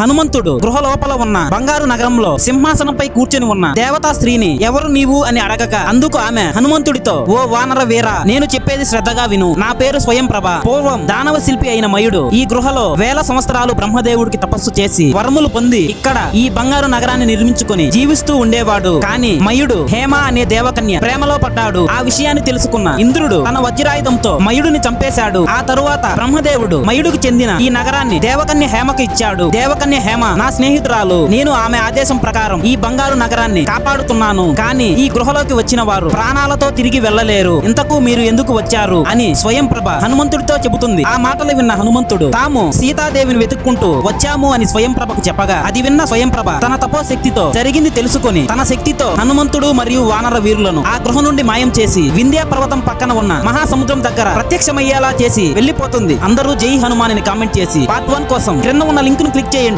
హనుమంతుడు గృహ లోపల ఉన్న బంగారు నగరంలో సింహాసనంపై కూర్చొని ఉన్న దేవతా స్త్రీని ఎవరు నీవు అని అడగక అందుకు ఆమె హనుమంతుడితో ఓ వానర వీర నేను చెప్పేది శ్రద్ధగా విను. నా పేరు స్వయం ప్రభ పూర్వం దానవ శిల్పి అయిన మయుడు ఈ గృహలో వేల సంవత్సరాలు బ్రహ్మదేవుడికి తపస్సు చేసి వరములు పొంది ఇక్కడ ఈ బంగారు నగరాన్ని నిర్మించుకొని జీవిస్తూ ఉండేవాడు. కానీ మయుడు హేమ అనే దేవకన్య ప్రేమలో పడ్డాడు. ఆ విషయాన్ని తెలుసుకున్న ఇంద్రుడు తన వజ్రాయుధంతో మయుడిని చంపేశాడు. ఆ తరువాత బ్రహ్మదేవుడు మయుడికి చెందిన ఈ నగరాన్ని దేవకన్య హేమకు ఇచ్చాడు. దేవకన్య హేమ. నా స్నేహితురాలు. నేను ఆమె ఆదేశం ప్రకారం ఈ బంగారు నగరాన్ని కాపాడుతున్నాను. కానీ ఈ గృహలోకి వచ్చిన వారు ప్రాణాలతో తిరిగి వెళ్ళలేరు. ఇంతకు మీరు ఎందుకు వచ్చారు? అని స్వయం ప్రభ హనుమంతుడితో చెబుతుంది. ఆ మాటలు విన్న హనుమంతుడు తాము సీతాదేవిని వెతుక్కుంటూ వచ్చాము అని స్వయం ప్రభకు చెప్పగా అది విన్న స్వయం ప్రభ తన తపోశక్తితో జరిగింది తెలుసుకొని తన శక్తితో హనుమంతుడు మరియు వానర వీరులను ఆ గృహం నుండి మాయం చేసి వింధ్యా పర్వతం పక్కన ఉన్న మహాసముద్రం దగ్గర ప్రత్యక్షమయ్యేలా చేసి వెళ్ళిపోతుంది అందరూ జై హనుమాన్ కామెంట్ చేసి పార్ట్ వన్ కోసం క్రింద ఉన్న లింక్ను క్లిక్ చేయండి.